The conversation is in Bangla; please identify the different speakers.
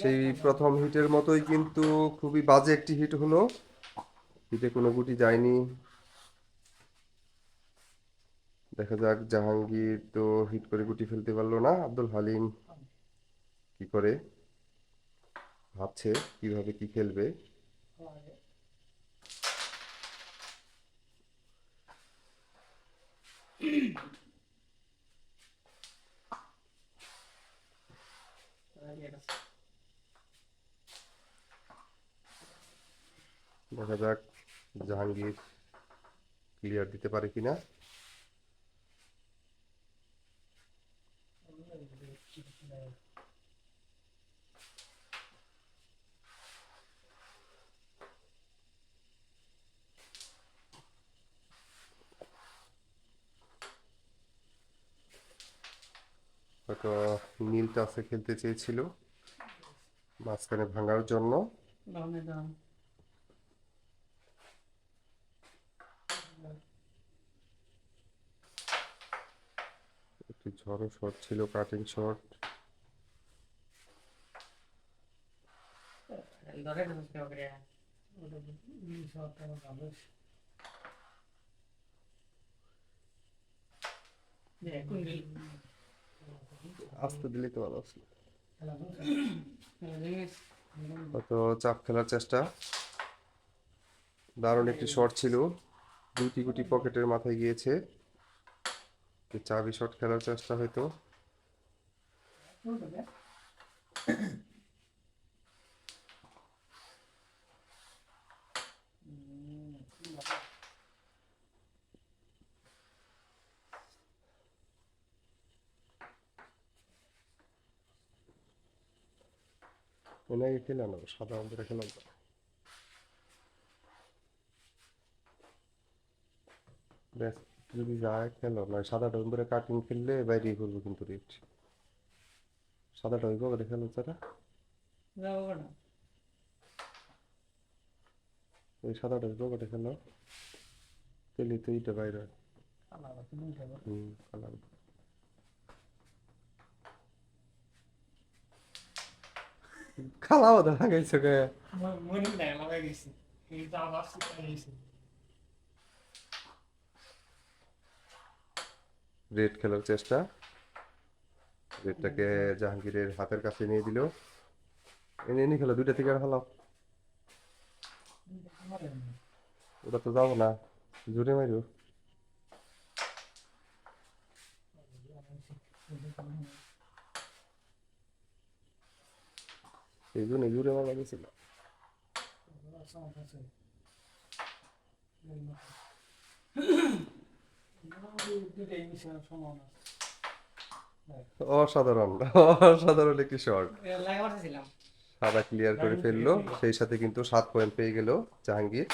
Speaker 1: সেই প্রথম হিটের মতোই কিন্তু খুবই বাজে একটি হিট হলো। হিটে কোনো গুটি যায়নি। দেখা যাক জাহাঙ্গীর তো হিট করে গুটি ফেলতে পারল না। আব্দুল হালিম কি করে? ভাবছে কীভাবে কি খেলবে। দেখা যাক জাহাঙ্গীর ক্লিয়ার দিতে পারে কিনা। হয়তো নীল টাচে খেলতে চেয়েছিল, মাঝখানে ভাঙার জন্য। একটি ঝড়ো শট ছিল কাটিং শট আস্তে দিলেই তো ভালো ছিল হয়তো চাপ খেলার চেষ্টা। দারুণ একটি শট ছিল। দুটি গুটি পকেটের মাথায় গিয়েছে। চাবি শট খেলার চেষ্টা হয়তো আগে খেলাম না সাদা অন্তরে খেলাম না ব্যাস। যদি যায় খেলো না সাদাটা অন্তরে কাটিং খেললে বাইরে করব কিন্তু রেট সাদাটা ওই পকেটে খেলো তারা ওই সাদাটা ওই পকেটে খেলো তেলি তো এইটা বাইরে। হুম কালার। খালাও দেখা গেছে কে? রেড খেলার চেষ্টা। রেডটাকে জাহাঙ্গীরের হাতের কাছে নিয়ে দিল। এনে এনে খেলো, দুইটা থেকে আর খেলাও ওটা তো যাব না, জোরে মারো এই জন্য জোরে মারা গেছিল। অসাধারণ অসাধারণ একটি শট। সাদা ক্লিয়ার করে ফেলল সেই সাথে কিন্তু সাত পয়েন্ট পেয়ে গেল জাহাঙ্গীর।